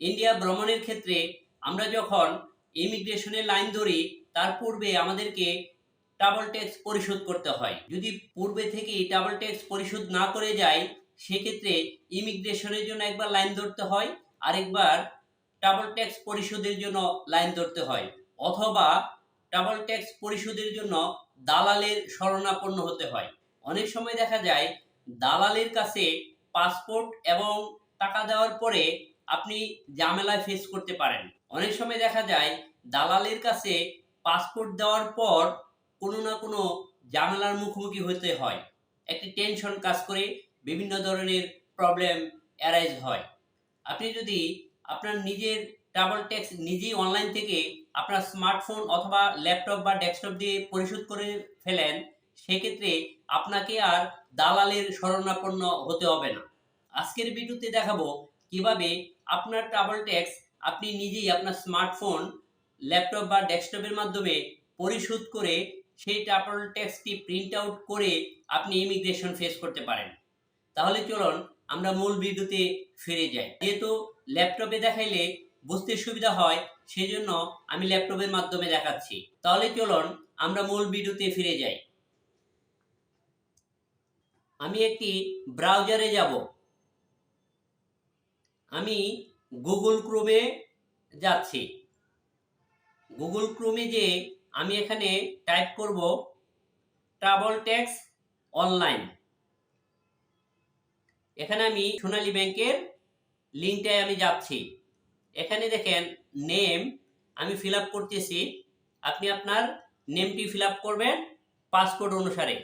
India ভ্রমণের ক্ষেত্রে আমরা যখন ইমিগ্রেশনের লাইন ধরি, তার পূর্বে আমাদেরকে ট্রাভেল ট্যাক্স পরিশোধ করতে হয়। যদি পূর্বে থেকে ট্রাভেল ট্যাক্স পরিশোধ না করে যায়, সেক্ষেত্রে ইমিগ্রেশনের জন্য একবার লাইন ধরতে হয়, আরেকবার ট্রাভেল ট্যাক্স পরিশোধের জন্য লাইন ধরতে হয়। অথবা ট্রাভেল ট্যাক্স পরিশোধের জন্য দালালের শরণাপন্ন হতে হয়। অনেক সময় দেখা যায়, দালালের কাছে পাসপোর্ট এবং টাকা দেওয়ার পরে আপনি ঝামেলায় ফেস করতে পারেন। অনেক সময় দেখা যায়, দালালের কাছে পাসপোর্ট দেওয়ার পর কোনো না কোনো ঝামেলার মুখোমুখি হতে হয়। একটি টেনশন কাজ করে, বিভিন্ন ধরনের প্রবলেম অ্যারাইজ হয়। আপনি যদি আপনার নিজের ট্রাভেল ট্যাক্স নিজেই অনলাইন থেকে আপনার স্মার্টফোন অথবা ল্যাপটপ বা ডেস্কটপ দিয়ে পরিশোধ করে ফেলেন, সেক্ষেত্রে আপনাকে আর দালালের শরণাপন্ন হতে হবে না। আজকের ভিডিওতে দেখাবো কীভাবে আপনার ট্রাভেল ট্যাক্স আপনি নিজেই আপনার স্মার্টফোন ল্যাপটপ বা ডেস্কটপের মাধ্যমে পরিশোধ করে সেই ট্রাভেল ট্যাক্সটি প্রিন্ট আউট করে আপনি ইমিগ্রেশন ফেস করতে পারেন। তাহলে চলুন আমরা মূল ভিডিওতে ফিরে যাই। যেহেতু ল্যাপটপে দেখাইলে বুঝতে সুবিধা হয়, সেজন্য আমি ল্যাপটপের মাধ্যমে দেখাচ্ছি। তাহলে চলুন আমরা মূল ভিডিওতে ফিরে যাই। আমি একটি ব্রাউজারে যাব। আমি গুগল ক্রোমে যাচ্ছি। গুগল ক্রোমে যে আমি এখানে টাইপ করব ট্রাভেল ট্যাক্স অনলাইন। এখানে আমি সোনালী ব্যাংকের লিঙ্কটায় আমি যাচ্ছি। এখানে দেখেন নেম আমি ফিল করতেছি। আপনি আপনার নেমটি ফিল করবেন পাসপোর্ট অনুসারে।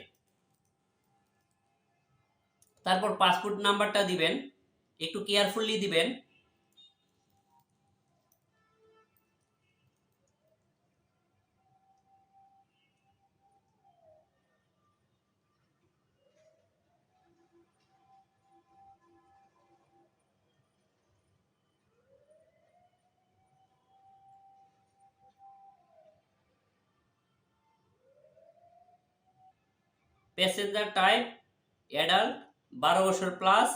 তারপর পাসপোর্ট নাম্বারটা দিবেন। একটু কেয়ারফুলি দিবেন। প্যাসেঞ্জার টাইপ অ্যাডাল্ট বারো বছর plus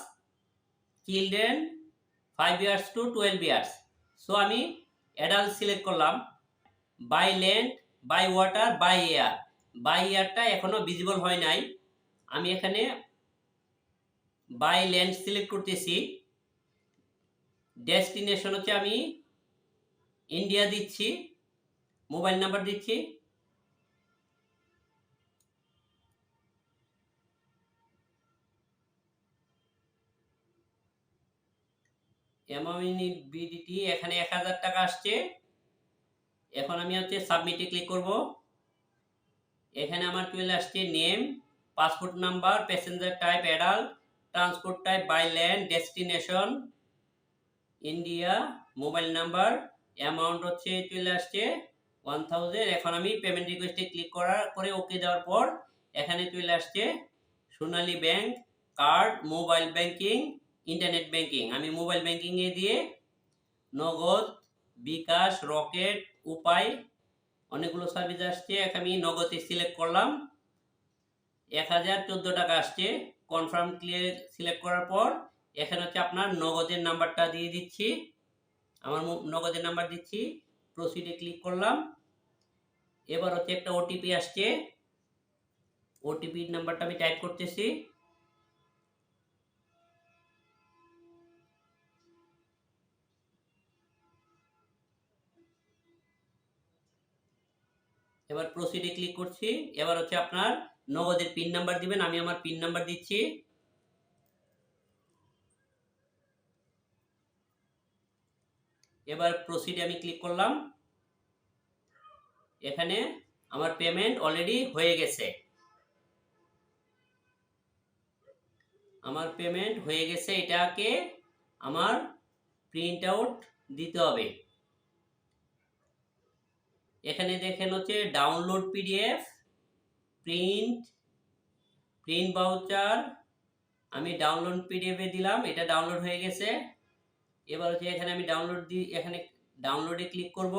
children five years to twelve years so আমি অ্যাডাল্ট সিলেক্ট করলাম by land by water by air by এয়ারটা এখনও ভিজিবল হয় নাই। আমি এখানে বাই ল্যান্ড সিলেক্ট করতেছি। ডেস্টিনেশন হচ্ছে আমি ইন্ডিয়া দিচ্ছি মোবাইল নাম্বার দিচ্ছি। অ্যামাউন্ট বিডিটি এখানে এক হাজার টাকা আসছে। এখন আমি হচ্ছে সাবমিটে ক্লিক করব। এখানে আমার চলে আসছে name passport number passenger type adult transport type by land destination India mobile number amount হচ্ছে চলে আসছে ওয়ান থাউজেন্ড এখন আমি পেমেন্ট রিকোয়েস্টে ক্লিক করার করে ওকে দেওয়ার পর এখানে চলে আসছে Sonali bank card mobile banking internet banking আমি মোবাইল ব্যাংকিংয়ে দিয়ে নগদ, বিকাশ, রকেট, উপায় অনেকগুলো সার্ভিস আসছে। এক আমি নগদে সিলেক্ট করলাম। এক হাজার চোদ্দ টাকা আসছে। কনফার্ম ক্লিয়ার সিলেক্ট করার পর এখানে হচ্ছে আপনার নগদের নাম্বারটা দিয়ে দিচ্ছি। আমার নগদের নাম্বার দিচ্ছি। প্রসিডে ক্লিক করলাম। এবার হচ্ছে একটা ওটিপি আসছে। ওটিপির নাম্বারটা আমি টাইপ করতেছি। এবার প্রসিডে ক্লিক করছি। এবার হচ্ছে আপনার নগদের পিন নাম্বার দিবেন, আমি আমার পিন নাম্বার দিচ্ছি। এবার প্রসিডে আমি ক্লিক করলাম। এখানে আমার পেমেন্ট অলরেডি হয়ে গেছে। আমার পেমেন্ট হয়ে গেছে, এটাকে আমার প্রিন্ট আউট দিতে হবে। এখানে দেখেন হচ্ছে download PDF print print voucher আমি ডাউনলোড পিডিএফে দিলাম, এটা ডাউনলোড হয়ে গেছে। এবার হচ্ছে এখানে আমি ডাউনলোড দি, এখানে ডাউনলোডে ক্লিক করব।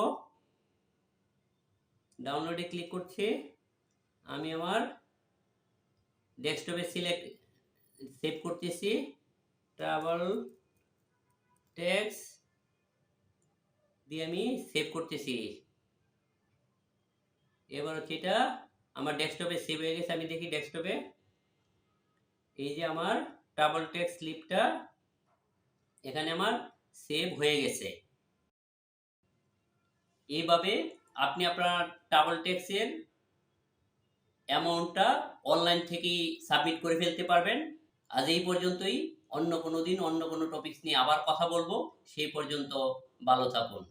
ডাউনলোডে ক্লিক করছি। আমি আমার ডেস্কটপে সিলেক্ট সেভ করতেছি। ট্রাভেল ট্যাক্স দিয়ে আমি সেভ করতেছি। এবার হচ্ছে এটা আমার ডেস্কটপে সেভ হয়ে গেছে, আমি দেখি ডেস্কটপে। এই যে আমার ডাবল টেক্সট স্লিপটা এখানে আমার সেভ হয়ে গেছে। এইভাবে আপনি আপনার ডাবল ট্যাক্সের অ্যামাউন্টটা অনলাইন থেকেই সাবমিট করে ফেলতে পারবেন। আজ এই পর্যন্তই, অন্য কোনো দিন অন্য কোনো টপিকস নিয়ে আবার কথা বলব। সেই পর্যন্ত ভালো থাকুন।